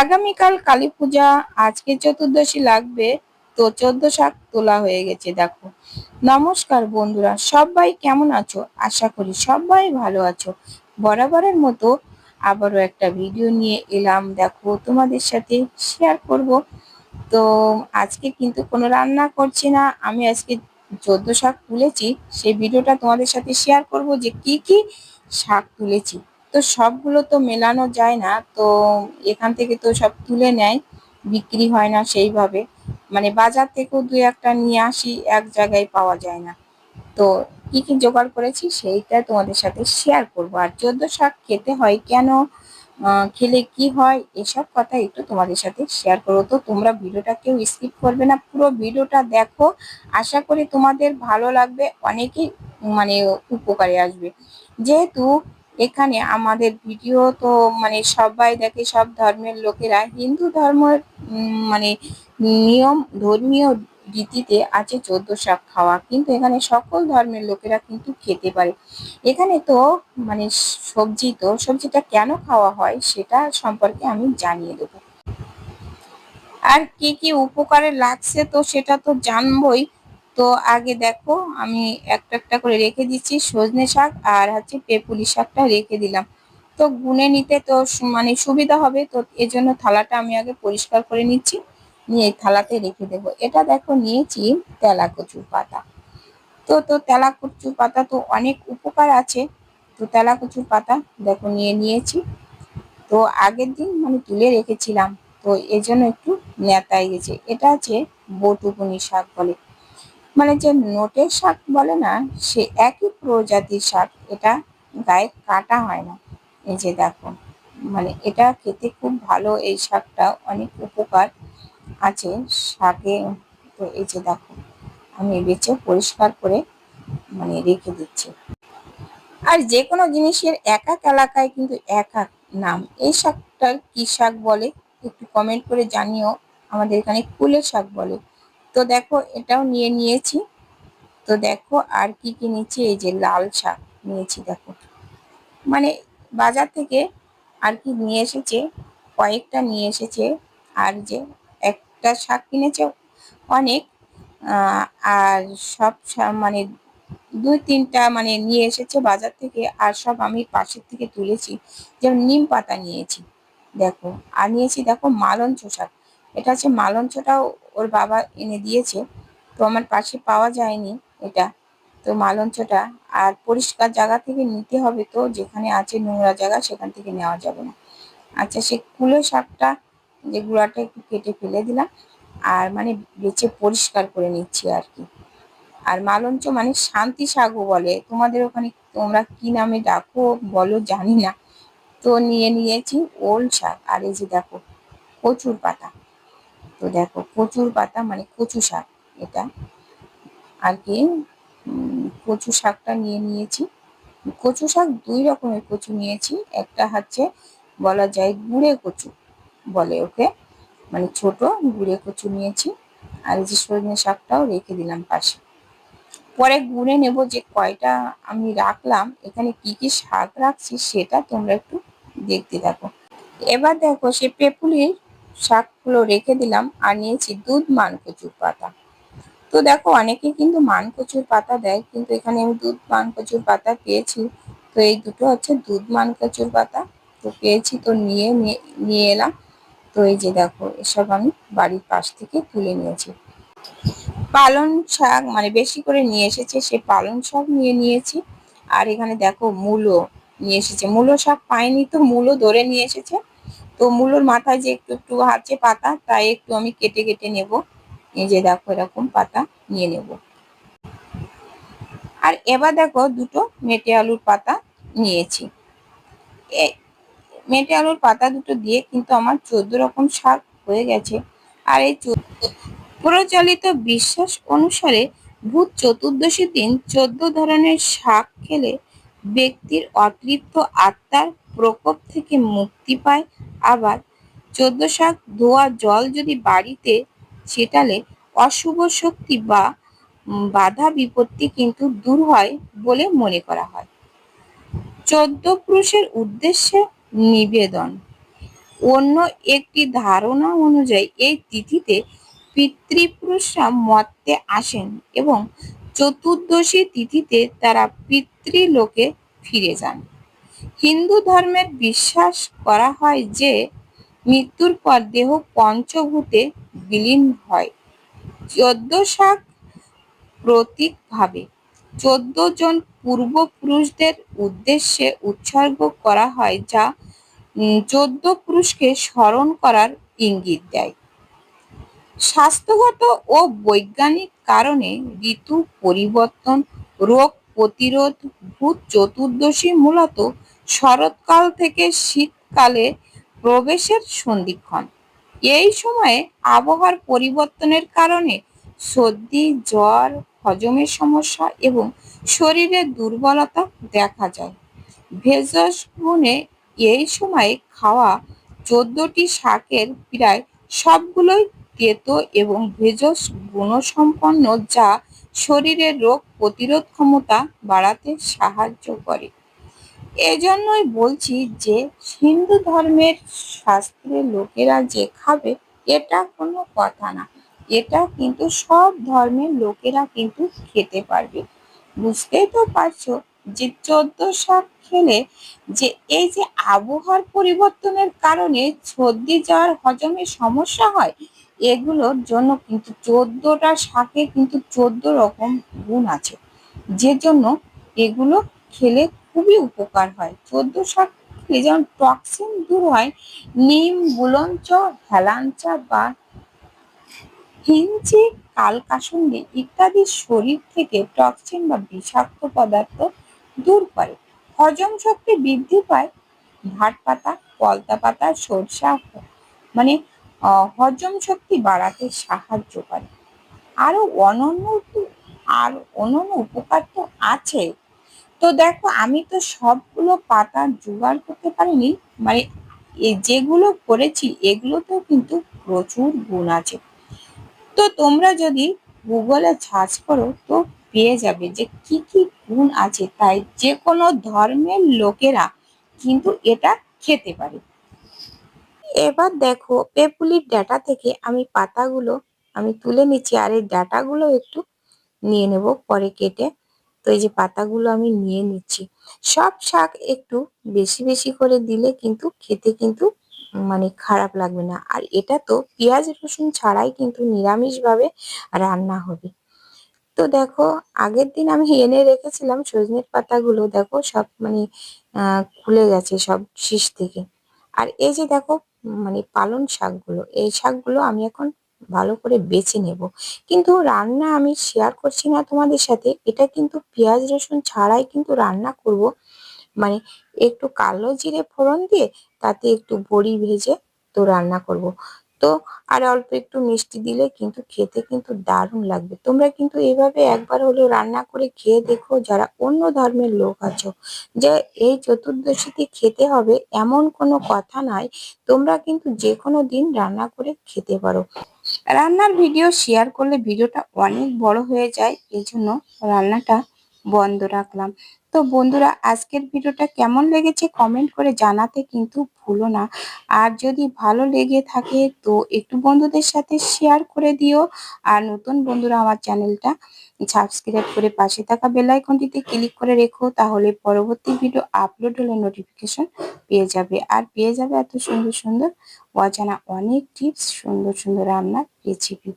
আগামীকাল কালী পূজা, আজকে চতুর্দশী লাগবে, তো চোদ্দ শাক তোলা হয়ে গেছে, দেখো। নমস্কার বন্ধুরা, সবাই কেমন আছো? আশা করি সবাই ভালো আছো। বরাবরের মতো আবারও একটা ভিডিও নিয়ে এলাম, দেখো, তোমাদের সাথে শেয়ার করব। তো আজকে কিন্তু কোনো রান্না করছি না, আমি আজকে চোদ্দ শাক তুলেছি, সেই ভিডিওটা তোমাদের সাথে শেয়ার করব যে কি কি শাক তুলেছি। তো সবগুলো তো মেলানো যায় না, তো এখান থেকে তো সব তুলে নেয়, বিক্রি হয় না সেইভাবে। মানে বাজার থেকেও দু একটা নিয়ে আসি, এক জায়গায় পাওয়া যায় না। তো কি কি জোগাড় করেছি সেইটা তোমাদের সাথে শেয়ার করব। আর চোদ্দ শাক খেতে হয় কেন খেলে কি হয়, এসব কথা একটু তোমাদের সাথে শেয়ার করব। তো তোমরা ভিডিওটা কেউ স্কিপ করবে না, পুরো ভিডিওটা দেখো। আশা করি তোমাদের ভালো লাগবে, অনেকেই মানে উপকারে আসবে। যেহেতু এখানে আমাদের ভিডিও তো মানে সবাই দেখে, সব ধর্মের লোকেরা হিন্দু ধর্মের মানে নিয়ম, ধর্মীয় রীতিতে আছে চোদ্দ শাক খাওয়া। কিন্তু এখানে সকল ধর্মের লোকেরা কিন্তু খেতে পারে। এখানে তো মানে সবজি তো, সবজিটা কেন খাওয়া হয় সেটা সম্পর্কে আমি জানিয়ে দেবো। আর কি কি উপকারে লাগছে তো সেটা তো জানবই। তো আগে দেখো, আমি একটা একটা করে রেখে দিচ্ছি, সজনে শাক আর হচ্ছে পেপুলি শাকটা রেখে দিলাম। তো গুনে নিতে তো মানে সুবিধা হবে, তো এজন্য থালাটা আমি আগে পরিষ্কার করে নিচ্ছি, নিয়ে থালাতে রেখে দেবো। এটা দেখো নিয়েছি তেলা কচুর পাতা। তো তো তেলা কচুর পাতা তো অনেক উপকার আছে, তো তেলা কচুর পাতা দেখো নিয়ে নিয়েছি। তো আগের দিন মানে তুলে রেখেছিলাম, তো এজন্য একটু নেতায় গেছে। এটা আছে বটুকুনি শাক বলে। মানে যে নোটের শাক বলে না, সে একই প্রজাতির শাক এটা গায়ে কাটা হয় না। এই যে দেখো মানে এটা খেতে খুব ভালো, এই শাকটা অনেক উপকার আছে শাকে। তো এই যে দেখো, আমি বেছে পরিষ্কার করে মানে রেখে দিচ্ছি। আর যে কোনো জিনিসের এক এক এলাকায় কিন্তু এক এক নাম। এই শাকটার কি শাক বলে? একটু কমেন্ট করে জানিও। আমাদের এখানে কুলের শাক বলে। তো দেখো, এটাও নিয়ে নিয়েছি। তো দেখো, আর কি কি নিচ্ছি? এই যে লাল শাক নিয়েছি, দেখো। মানে বাজার থেকে আর কি নিয়ে এসেছে, কয়েকটা নিয়ে এসেছে, আর যে একটা শাক কিনেছে অনেক আর সব মানে দুই তিনটা মানে নিয়ে এসেছে বাজার থেকে, আর সব আমি পাশের থেকে তুলেছি। যেমন নিম পাতা নিয়েছি, দেখো। আর নিয়েছি, দেখো, মালঞ্চ শাক। এটা হচ্ছে মালঞ্চটাও ওর বাবা এনে দিয়েছে। তো আমার পাশে পাওয়া যায়নি এটা। তো মালঞ্চটা আর পরিষ্কার জায়গা থেকে নিতে হবে তো, যেখানে আছে নোংরা জায়গা সেখান থেকে নেওয়া যাবে না। আচ্ছা সে কুলো শাকটা, যে গুঁড়াটা একটু কেটে ফেলে দিলাম আর মানে বেছে পরিষ্কার করে নিচ্ছি আর কি। আর মালঞ্চ মানে শান্তি শাকও বলে। তোমাদের ওখানে তোমরা কি নামে ডাকো বলো জানি না। তো নিয়ে নিয়েছি ওল শাক। আর এই যে দেখো, কচুর পাতা। তো দেখো কচুর পাতা মানে কচু শাক এটা। আর কি কচু শাকটা নিয়ে নিয়েছি। কচু শাক দুই রকমের কচু নিয়েছি। একটা হচ্ছে বলা যায় গুড়ে কচু বলে ওকে। মানে ছোট গুড়ে কচু নিয়েছি। আর এই যে সজনে শাকটাও রেখে দিলাম পাশে। পরে গুড়ে নেব যে কয়টা আমি রাখলাম, এখানে কি কি শাক রাখছি সেটা তোমরা একটু দেখতে থাকো। এবার দেখো সে পেপুলির শাকগুলো রেখে দিলাম আর নিয়েছি দুধ মান কচুর পাতা। তো দেখো অনেকে কিন্তু মান কচুর পাতা দেয়, কিন্তু এখানে আমি দুধ মান কচুর পাতা পেয়েছি। তো এই দুটো হচ্ছে দুধ মান কচুর পাতা। তো পেয়েছি, তো নিয়ে নিয়ে এলাম। তো এই যে দেখো, এসব আমি বাড়ির পাশ থেকে তুলে নিয়েছি। পালং শাক মানে বেশি করে নিয়ে এসেছে, সে পালং শাক নিয়ে নিয়েছি। আর এখানে দেখো মূলো নিয়ে এসেছে। মূলো শাক পাইনি তো, মূলো ধরে নিয়ে এসেছে। তো মূলোর মাথায় যে একটু একটু আছে পাতা, তাই একটু আমি কেটে কেটে নেব। এই যে দেখো এরকম পাতা নিয়ে নেব। আর এবার দেখো দুটো মেটে আলুর পাতা নিয়েছি। মেটে আলুর পাতা দুটো দিয়ে কিন্তু আমার চোদ্দ রকম শাক হয়ে গেছে। আর এই প্রচলিত বিশ্বাস অনুসারে ভূত চতুর্দশী দিন চোদ্দ ধরনের শাক খেলে ব্যক্তির অতৃপ্ত আত্মার প্রকোপ থেকে মুক্তি পায়। আবার চোদ্দ শাক ধোয়া জল যদি বাড়িতে ছেটালে অশুভ শক্তি বা বাধা বিপত্তি কিন্তু দূর হয় বলে মনে করা হয়। চোদ্দ পুরুষের উদ্দেশ্যে নিবেদন। অন্য একটি ধারণা অনুযায়ী এই তিথিতে পিতৃপুরুষরা মর্তে আসেন এবং চতুর্দশী তিথিতে তারা পিতৃলোকে ফিরে যান। হিন্দু ধর্মের বিশ্বাস করা হয় যে, মৃত্যুর পর দেহ পঞ্চভূতে বিলীন হয়। চোদ্দ শাক প্রতীকভাবে চোদ্দ জন পূর্বপুরুষদের উদ্দেশ্যে উৎসর্গ করা হয়, যা চোদ্দ পুরুষকে স্মরণ করার ইঙ্গিত দেয়। স্বাস্থ্যগত ও বৈজ্ঞানিক কারণে ঋতু পরিবর্তন, রোগ প্রতিরোধ, ভূত চতুর্দশী মূলত শরৎকাল থেকে শীতকালে প্রবেশের সন্ধিক্ষণ। এই সময়ে আবহাওয়ার পরিবর্তনের কারণে সর্দি, জ্বর, হজমের সমস্যা এবং শরীরের দুর্বলতা দেখা যায়। ভেষজ গুণে এই সময়ে খাওয়া চোদ্দটি শাকের প্রায় সবগুলোই তেতো এবং ভেষজ গুণসম্পন্ন যা শরীরের রোগ প্রতিরোধ ক্ষমতা বাড়াতে সাহায্য করে। এজন্যই বলছি যে হিন্দু ধর্মের শাস্ত্রের লোকেরা যে খাবে, এটা কোনো কথা না। এটা কিন্তু সব ধর্মের লোকেরা কিন্তু খেতে পারবে। বুঝতেই তো পারছ যে চোদ্দ শাক খেলে যে এই যে আবহাওয়ার পরিবর্তনের কারণে সর্দি, জ্বর হজমের সমস্যা হয়, এগুলোর জন্য কিন্তু চোদ্দটা শাকে কিন্তু চোদ্দ রকম গুণ আছে। যে জন্য এগুলো খেলে খুবই উপকার হয়। চোদ্দ শাক খেলে যেমন টক্সিন দূর হয়, নিম বুলঞ্চ হেলাঞ্চা বা হিঞ্চি কালকাসুন্দি ইত্যাদি শরীর থেকে টক্সিন বা বিষাক্ত পদার্থ দূর করে। হজম শক্তি বৃদ্ধি পায় ভাট পাতা, পলতা পাতা, সরষা মানে হজম শক্তি বাড়াতে সাহায্য করে। আরও অনন্য, আর অন্যান্য উপকার তো আছে। তো দেখো, আমি তো সবগুলো পাতা জোগাড় করতে পারিনি। মানে যেগুলো করেছি, এগুলোতেও কিন্তু প্রচুর গুণ আছে। তো তোমরা যদি গুগলে সার্চ করো, তো পেয়ে যাবে যে কি কি গুণ আছে। তাই যে কোনো ধর্মের লোকেরা কিন্তু এটা খেতে পারে। এবার দেখো, পেপুলির ডাটা থেকে আমি পাতাগুলো আমি তুলে নিচ্ছি, আর এই ডাটাগুলো একটু নিয়ে নেব পরে কেটে। তো এই যে পাতাগুলো আমি নিয়ে নিচ্ছি। সব শাক একটু বেশি বেশি করে দিলে কিন্তু খেতে কিন্তু মানে খারাপ লাগবে না। আর এটা তো পেঁয়াজ, রসুন ছাড়াই কিন্তু নিরামিষভাবে রান্না হবে। তো দেখো, আগের দিন আমি এনে রেখেছিলাম সজনের পাতাগুলো, দেখো সব মানে খুলে গেছে সব শীষ থেকে। আর এই যে দেখো মানে পালন শাকগুলো, এই শাকগুলো আমি এখন ভালো করে বেছে নেব। কিন্তু রান্না আমি শেয়ার করছি না তোমাদের সাথে। এটা কিন্তু পেঁয়াজ রসুন ছাড়াই কিন্তু রান্না করব। মানে একটু কালো জিরে ফোড়ন দিয়ে তাতে একটু বড়ি ভেজে তো রান্না করব। তো আর অল্প একটু মিষ্টি দিলে কিন্তু খেতে কিন্তু দারুণ লাগবে। তোমরা কিন্তু এভাবে একবার হলেও রান্না করে খেয়ে দেখো যারা অন্য ধর্মের লোক আছো। যে এই চতুর্দশীতে খেতে হবে এমন কোনো কথা নয় তোমরা কিন্তু যে কোনো দিন রান্না করে খেতে পারো। রান্নার ভিডিও শেয়ার করলে ভিডিওটা অনেক বড় হয়ে যায়। এই জন্য রান্নাটা বন্ধ রাখলাম। তো বন্ধুরা, আজকের ভিডিওটা কেমন লেগেছে কমেন্ট করে জানাতে কিন্তু ভুলো না। আর যদি ভালো লেগে থাকে তো একটু বন্ধুদের সাথে শেয়ার করে দিও। আর নতুন বন্ধুরা আমার চ্যানেলটা সাবস্ক্রাইব করে পাশে থাকা বেল আইকনটিতে ক্লিক করে রেখো, তাহলে পরবর্তী ভিডিও আপলোড হলে নোটিফিকেশন পেয়ে যাবে। আর পেয়ে যাবে এত সুন্দর সুন্দর অজানা অনেক টিপস সুন্দর সুন্দর রান্নার রেসিপি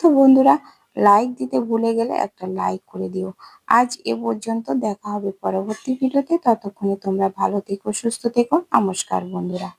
তো বন্ধুরা লাইক দিতে ভুলে গেলে একটা লাইক করে দিও। আজ এ পর্যন্ত দেখা হবে পরবর্তী ভিডিওতে ততক্ষণে তোমরা ভালো থেকো, সুস্থ থেকো। নমস্কার বন্ধুরা।